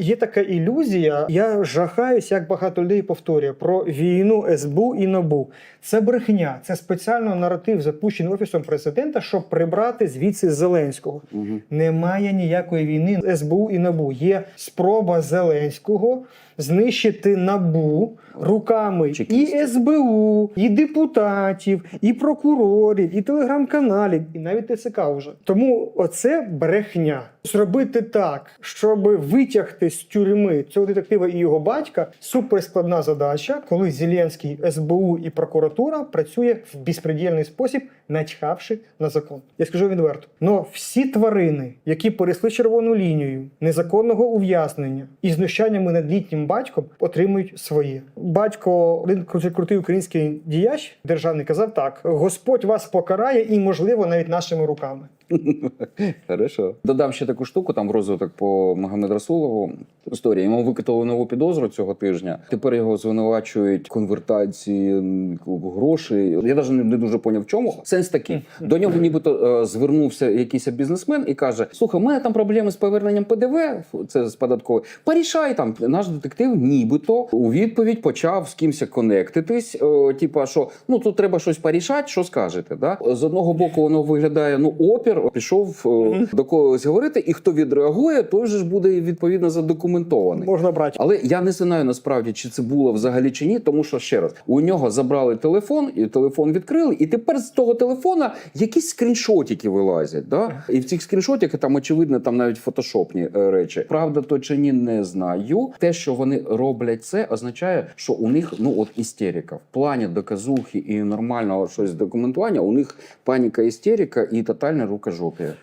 Є така ілюзія. Я жахаюсь, як багато людей повторює про війну СБУ і НАБУ. Це брехня, це спеціально наратив, запущений офісом президента, щоб прибрати звідси Зеленського. Угу. Немає ніякої війни СБУ і НАБУ. Є спроба Зеленського знищити НАБУ руками і СБУ, і депутатів, і прокурорів, і телеграм-каналів, і навіть ТЦК вже. Тому оце брехня. Зробити так, щоб витягти з тюрми цього детектива і його батька суперскладна задача, коли Зеленський, СБУ і прокуратура працює в безпредельний спосіб, начхавши на закон. Я скажу відверто. Но всі тварини, які перейшли червону лінію незаконного ув'язнення і знущаннями над літнім батьком, отримують своє. Батько, один крутий український діяч державний, казав так: Господь вас покарає і, можливо, навіть нашими руками. Хорошо. Додам ще таку штуку там в розвиток по Магомед Расулову. Історія. Йому викатали нову підозру цього тижня. Тепер його звинувачують конвертації грошей. Я навіть не, не дуже поняв, в чому. Сенс такий. До нього нібито е, звернувся якийсь бізнесмен і каже: Слухай, у мене там проблеми з поверненням ПДВ, це з податкової. Порішай там. Наш детектив нібито у відповідь почав з кимось конектитись. Е, типа, що ну тут треба щось порішати, що скажете. Да? З одного боку, воно виглядає ну опір. Пішов е, до когось говорити, і хто відреагує, той же ж буде відповідно задокументований. Можна брати. Але я не знаю насправді, чи це було взагалі чи ні, тому що ще раз у нього забрали телефон, і телефон відкрили, і тепер з того телефона якісь скріншотики вилазять. Да? І в цих скріншотиках там очевидно там навіть фотошопні е, речі. Правда, то чи ні, не знаю. Те, що вони роблять це, означає, що у них ну от істерика в плані доказухи і нормального щось документування. У них паніка, істерика і тотальне рукожопія.